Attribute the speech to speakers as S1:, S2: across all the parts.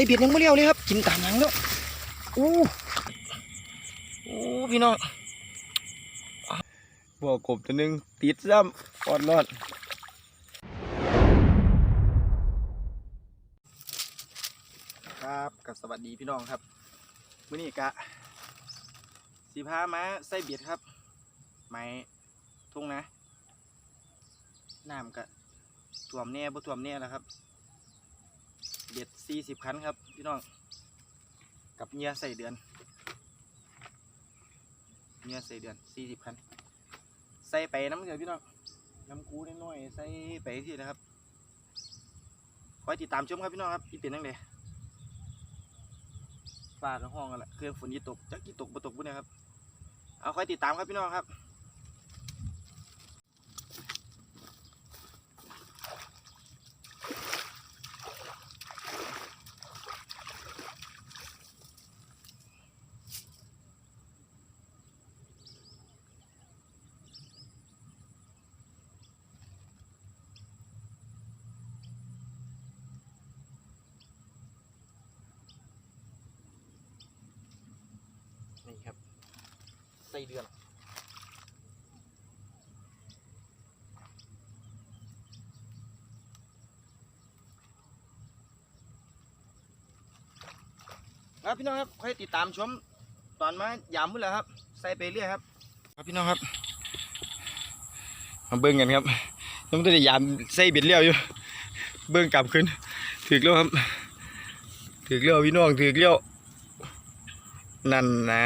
S1: ส่เบียดยังไม่เลี้ยวเลยครับ กินตามหลังแล้วอู้อู้พี่น้องบ่อกบตัวหนึงติดซ้ำออดรอดครับกับสวัสดีพี่น้องครับมื้อนี้กะสีพามาใส่เบียดครับ ไม้ทุ่งนะน้ำกะท่วมแน่บ่ท่วมแน่แล้วครับ เบ็ดสี่สิบคันครับพี่น้องกับเงียใส่เดือนเงียใส่เดือนสี่สิบคันใส่ไปน้ำเกลือพี่น้องน้ำกูน้อยๆใส่ไปที่นะครับคอยติดตามชมครับพี่น้องครับที่เป็นยังไงฟ้ากับห้องกันแหละเครื่องฝนยี่ตกจักยี่ตกบ่ตกบุ้นนะครับเอาคอยติดตามครับพี่น้องครับ ส่เดือนครับพี่น้องครับค่อยติดตามชมตอนมายามมื้อแล้วครับ ใส่ไปเรื่อยครับ ครับพี่น้องครับ มาเบิ่งกันครับยังไม่ได้ยามใส่เบ็ดเลี้ยวอยู่ เบิ่งกลับขึ้นถือแล้วครับถือเลี้ยวพี่น้องถือเลี้ยวนั่นนะ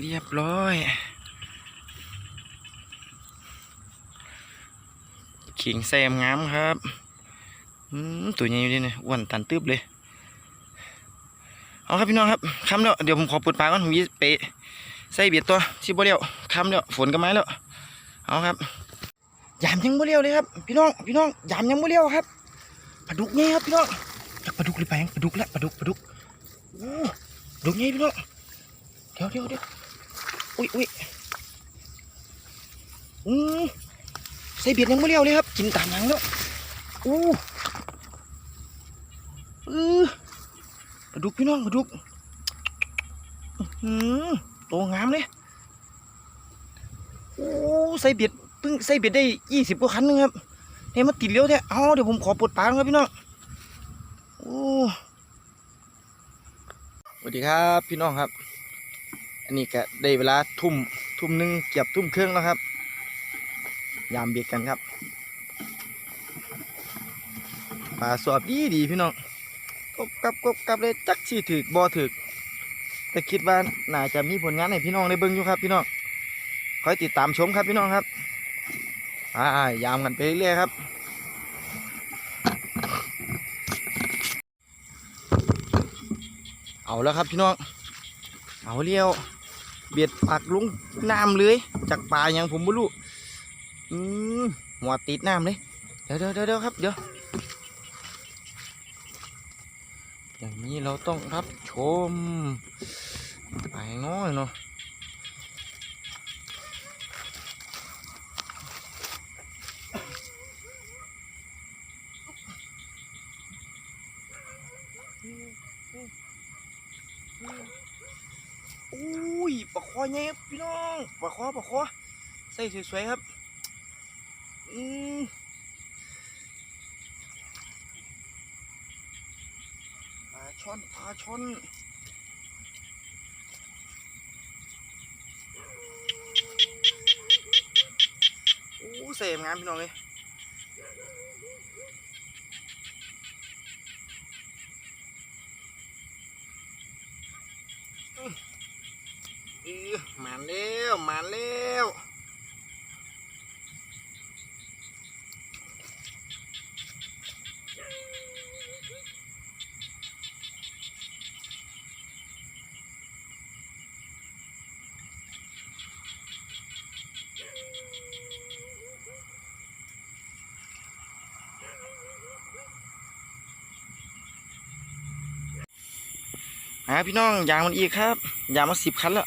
S1: เรียบร้อย ขิงแซมงามครับอืมตัวใหญ่อยู่ดิเนี่ยอ้วนตันตึบเลย เอาครับพี่น้องครับคำแล้วเดี๋ยวผมขอปุดปากก่อนผมจะไปใส่เบียดตัวชิบเลี้ยวคำแล้วฝนก็มาแล้ว เอาครับยามยังบ่เลี้ยวเลยครับ พี่น้องพี่น้องยามยังบ่เลี้ยวครับปลาดุกไงครับพี่น้องจักปลาดุกหรือปลงปลาดุกแล้วปลาดุกปลาดุกโอ้ดูไงพี่น้องเดี๋ยวเดี๋ยวเดี๋ยว อุ้ยอุ้ยอืมใส่เบียดยังไม่เลี้ยวเลยครับ กินตามหลังแล้วโอ้เออปลาดุกพี่น้องปลาดุกอืมโตงามเลยโอ้ใส่เบียดเพิ่งใส่เบียดได้ยี่สิบกว่าคันนึงครับเนี่ยมาติดเลี้ยวแท้เอาเดี๋ยวผมขอปลดปลาก่อนครับพี่น้องโอ้สวัสดีครับพี่น้องครับ อันนี้ก็ได้เวลาทุ่มทุ่มหนึ่งเกือบทุ่มครึ่งแล้วครับ ยามเบียดกันครับปลาสอบดีดีพี่น้องกบกับกบกับเลยจักชีถือบอถือแต่คิดว่าน่าจะมีผลงานให้พี่น้องได้เบิ่งอยู่ครับ พี่น้องคอยติดตามชมครับพี่น้องครับอ่ายามกันไปเรื่อยๆครับเอาแล้วครับพี่น้อง เอาเลี้ยว บียดปากลุงน้ำเลยจากป่าอย่างผมไม่รู้อืมหัวติดน้ำเลยเดี๋ยวเดี๋ยวเดี๋ยวครับเดี๋ยวอย่างนี้เราต้องรับชมไปน้อยเนาะ อุ้ยปลาคอใหญ่ครับพี่น้องปลาคอปลาคอใส่สวยๆครับอืมปลาช่อนปลาช่อนโอ้ใส่งามพี่น้องเลยเออมา แล้วมาแล้วหาพี่น้องยางมันอีกครับ ยางมาสิบคันแล้ว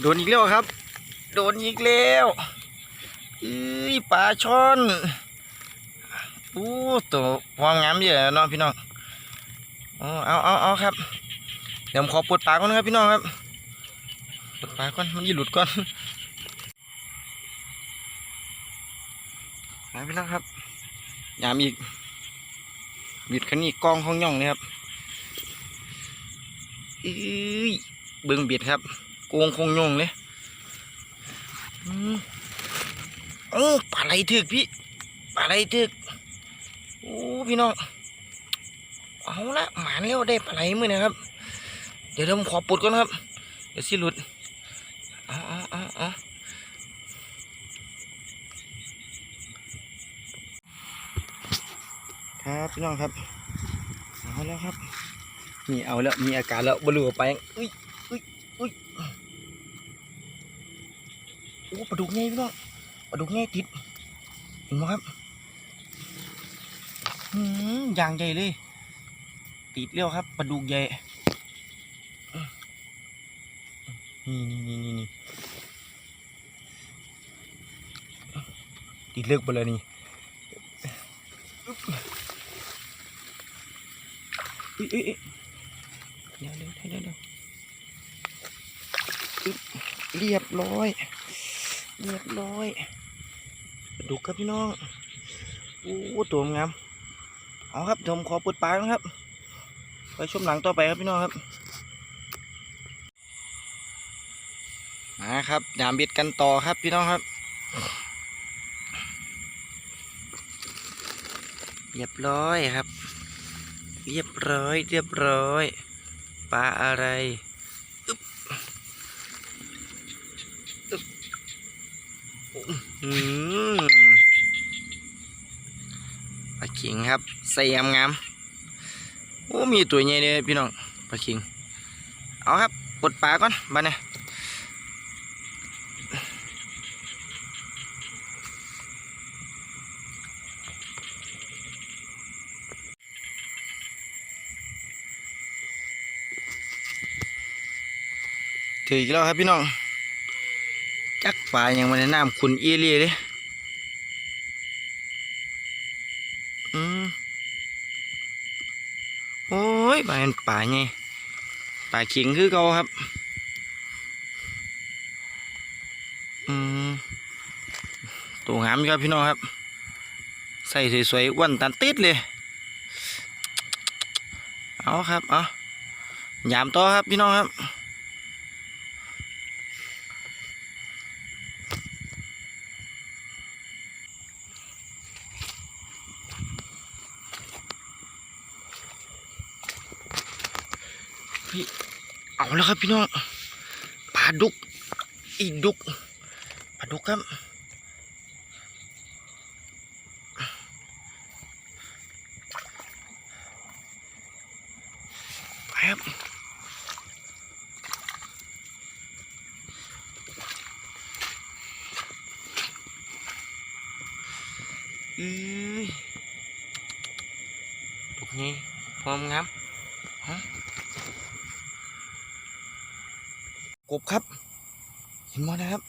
S1: โดนอีกแล้วครับ โดนอีกแล้วอื้ยปลาช่อนอู้ตัวความงามเยอะเนาะพี่น้องอ๋อเอาเอาเอาครับ เดี๋ยวผมขอปลดปลาก่อนนะครับพี่น้องครับปลดปาก่อนมันยีหลุดก่อนมายพี่น้องครับยามอีกบิดคันนี้กองของย่องนี่ครับ อื้ย บิ่งบิดครับโกงคงยงเลยอืมโอ้ปลาไหลถึกพี่ปลาไหลถึกโอ้พี่น้องเอาละหมานแล้วได้ปลาไหลมือนะครับ เดี๋ยวเดี๋ยวผมขอปลดก่อนครับ เดี๋ยวสิหลุดเอาเอาเอาเอาครับพี่น้องครับเอาแล้วครับมีเอาแล้วมีอาการแล้วบลูออกไปอุ้ย อ้ปลาดุกไงพี่น้องปลาดุกไงติดเห็นไหมครับอืมอย่างใหญ่เลย ติดเร็วครับปลาดุกใหญ่นี่นี่นี่นี่นี่ติดเลือกไปเลยนี่เอ้ยเอ้ยเดี๋ยวเดี๋ยวเดี๋ยวเรียบร้อย เรียบร้อยดูครับพี่น้องโอ้ตัวงามเอาครับผมขอเปิดปากนะครับ ไปชมหลังต่อไปครับพี่น้องครับมาครับยามเบ็ดกันต่อครับพี่น้องครับ เรียบร้อยครับ เรียบร้อย เรียบร้อยปลาอะไร ปลาขิงครับใส่งามงามโอ้มีตัวใหญ่เลยพี่น้องปลาขิง เอาครับกดปลาก่อนบ้านเนี่ยถืออีกแล้วครับพี่น้อง จักป่ายังมาในน้ำขุนเอเลีเลยอืมโอ้ยป่าเป็นป่าไงป่าเข็งคือเก่าครับ อืมตัวงามครับพี่น้องครับ ใส่สวยๆอ้วนตันติดเลย เอาครับ เอายามต่อครับพี่น้องครับ พี่เอาแล้วครับพี่น้องปลาดุก อีดุกปลาดุกครับไปครับอือดุกนี่พร้อมงามฮะ กบครับ เห็นมั้ยนะครับ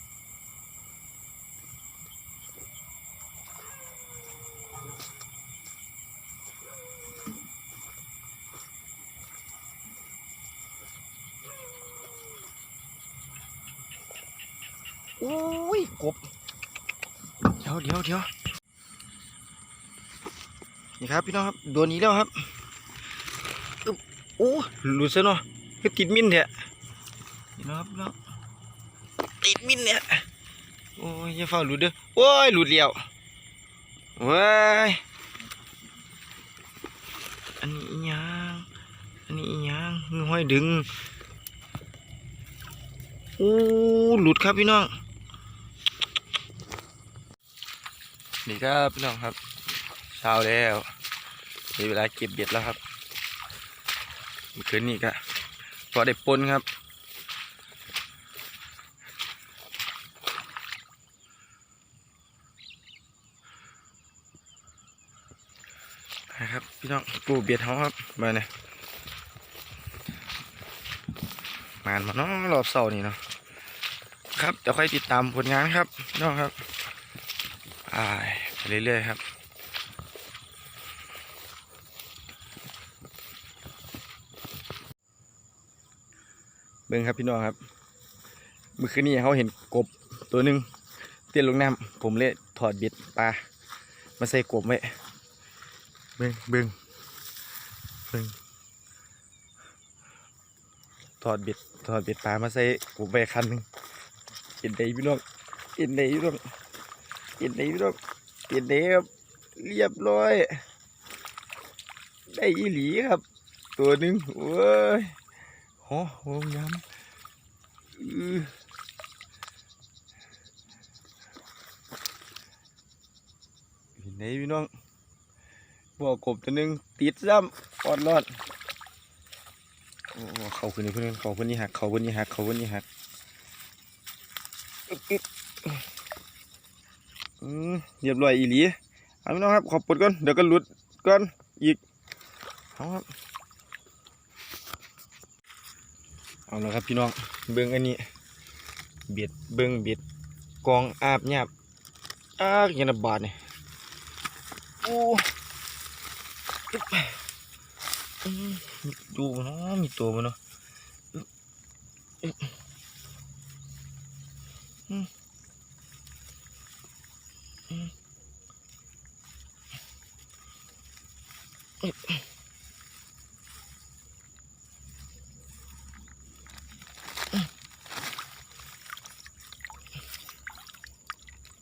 S1: โอ้ย กบ เดี๋ยวเดี๋ยวเดี๋ยวนี่ครับพี่น้องครับโดนนี้แล้วครับอึ๊บโอ้หลุดซะเนาะคือติดมินเถอะ นี่นะครับเนาะติดมินเนี่ยโอ้ยอย่าเฝ้าหลุดเด้อโอ้ยหลุดเลี้ยวเว้ยอันนี้อิหยังอันนี้อิหยังมือห้อยดึงโอ้หลุดครับพี่น้องนี่ครับพี่น้องครับเช้าแล้วมีเวลาเก็บเบ็ดแล้วครับเมื่อคืนนี้ก็พอได้ปนครับ ครับ พี่น้องกูเบียดเขาครับมาเนี่ยมานมาเนาะรอบเสาร์นี่เนาะครับจะค่อยติดตามผลงานครับน้องครับอ่าไปเรื่อยๆครับเบิ่งครับพี่น้องครับเมื่อคืนนี้เขาเห็นกบตัวหนึ่งเตี้ยลงน้ำผมเลยถอดบิดปลามาใส่กบไว้ เบิ่งเบิ่งเบิ่งถอดเบ็ดถอดเบ็ดปลามาใส่กบไว้คันหนึ่งเห็นได้พี่น้องเห็นได้พี่น้องเห็นได้พี่น้องเห็นได้ครับเรียบร้อย ได้อีหลีครับ ตัวหนึ่งโอ้ยโอ้โหยำอื้อเห็นไหมพี่น้อง บ่อกบตัวหนึ่งติดซ้ำออดรอดโอ้โหเขาคนนี้เพื่อนเขาคนนี้หักเขาคนนี้หักเขาคนนี้หักอืมเรียบร้อยอีหลีเอาพี่น้องครับขอบปดก่อนเดี๋ยวก็หลุดก่อนอีกเอาครับเอาละครับพี่น้องเบิ้งอันนี้ เบียดเบิ้งเบียดกองอาบหยาบอากยันบาดเนี่ยโอ้ ดูบ่เนาะมีตัวบ่เนาะ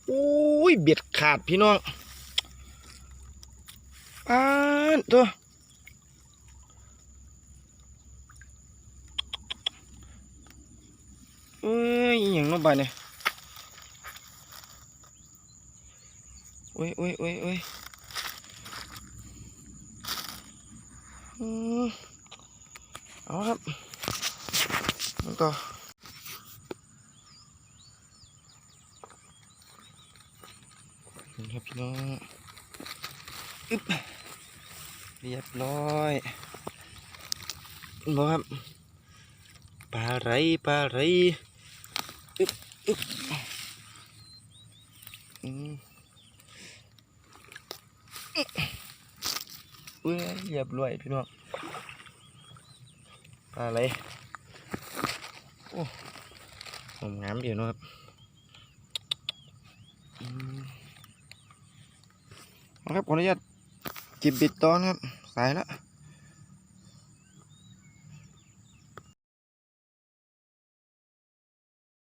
S1: อุ้ยเบียดขาดพี่น้องานตัวเอ้ยอย่างน้องบานเนี่ยโอ้ยโอ้ยโอ้ยโอ้ยเอาครับมันต่อนี่ครับพี่น้องอึ๊บ เรียบร้อยบอครับปลาไหลปลาไหลอึ๊บอึ๊บอืมอึ๊บเว้ยเรียบร้อยพี่น้องปลาไหลโอ้หอมงามอยู่นะครับอืมเอาครับขออนุญาต กิบบิดตอนครับสายแล้ว